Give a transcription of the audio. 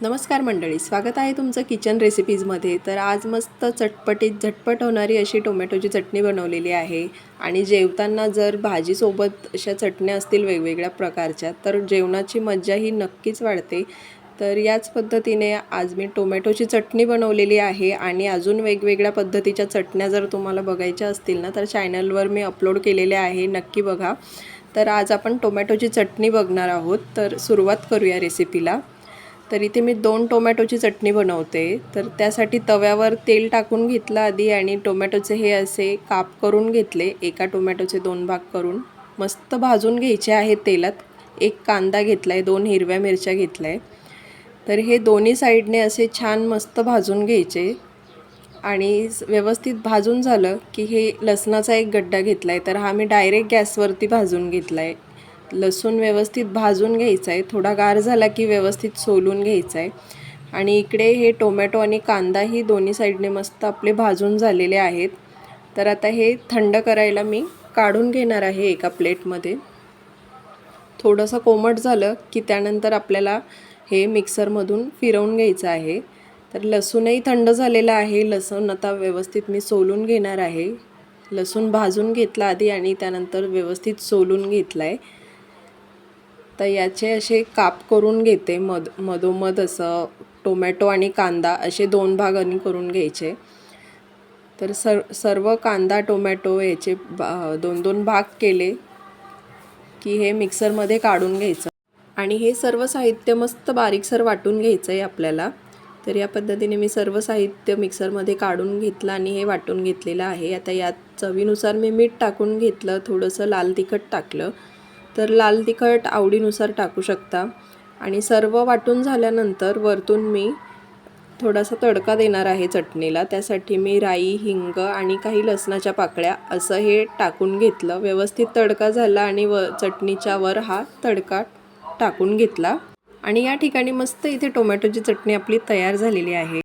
नमस्कार मंडळी स्वागत आहे तुमचं किचन रेसिपीजमध्ये. तर आज मस्त चटपटीत झटपट होणारी अशी टोमॅटोची चटणी बनवलेली आहे. आणि जेवताना जर भाजीसोबत अशा चटण्या असतील वेगवेगळ्या प्रकारच्या तर जेवणाची मज्जा ही नक्कीच वाढते. तर याच पद्धतीने आज मी टोमॅटोची चटणी बनवलेली आहे आणि अजून वेगवेगळ्या पद्धतीच्या चटण्या जर तुम्हाला बघायच्या असतील ना तर चॅनलवर मी अपलोड केलेल्या आहे नक्की बघा. तर आज आपण टोमॅटोची चटणी बघणार आहोत. तर सुरुवात करूया रेसिपीला. तर इथे मी दोन टोमॅटोची चटणी बनवते. तर त्यासाठी तव्यावर तेल टाकून घेतलं आधी आणि टोमॅटोचे हे असे काप करून घेतले एका टोमॅटोचे दोन भाग करून. मस्त भाजून घ्यायचे आहे तेलात. एक कांदा घेतला आहे दोन हिरव्या मिरच्या घेतल्या. आहे तर हे दोन्ही साईडने असे छान मस्त भाजून घ्यायचे. आणि व्यवस्थित भाजून झालं की हे लसणाचा एक गड्डा घेतला आहे तर हा मी डायरेक्ट गॅसवरती भाजून घेतला आहे लसूण व्यवस्थित भाजून घ्यायचा आहे थोडा गार झाला की व्यवस्थित सोलून घ्यायचा आहे आणि इकडे हे टोमॅटो आणि कांदाही दोन्ही साईडने मस्त आपले भाजून झालेले आहेत. तर आता हे थंड करायला मी काढून घेणार आहे एका प्लेटमध्ये. थोडंसं कोमट झालं की त्यानंतर आपल्याला हे मिक्सरमधून फिरवून घ्यायचं आहे. तर लसूणही थंड झालेलं आहे. लसूण आता व्यवस्थित मी सोलून घेणार आहे. लसूण भाजून घेतला आधी आणि त्यानंतर व्यवस्थित सोलून घेतला आहे तर याचे असे काप करून घेते मध मधोमध असं टोमॅटो आणि कांदा असे दोन भागांनी करून घ्यायचे. तर सर सर्व कांदा टोमॅटो याचे बा दोन दोन भाग केले की हे मिक्सरमध्ये काढून घ्यायचं. आणि हे सर्व साहित्य मस्त बारीकसर वाटून घ्यायचं आहे आपल्याला. तर या पद्धतीने मी सर्व साहित्य मिक्सरमध्ये काढून घेतलं आणि हे वाटून घेतलेलं आहे. आता यात चवीनुसार मी मीठ टाकून घेतलं थोडंसं लाल तिखट टाकलं. तर लाल तिखट आवडीनुसार टाकू शकता. आणि सर्व वाटून झाल्यानंतर वरतून मी थोडासा तडका देणार आहे चटणीला. त्यासाठी मी राई हिंग आणि काही लसणाच्या पाकळ्या असं हे टाकून घेतलं. व्यवस्थित तडका झाला आणि व चटणीच्या वर हा तडका टाकून घेतला. आणि या ठिकाणी मस्त इथे टोमॅटोची चटणी आपली तयार झालेली आहे.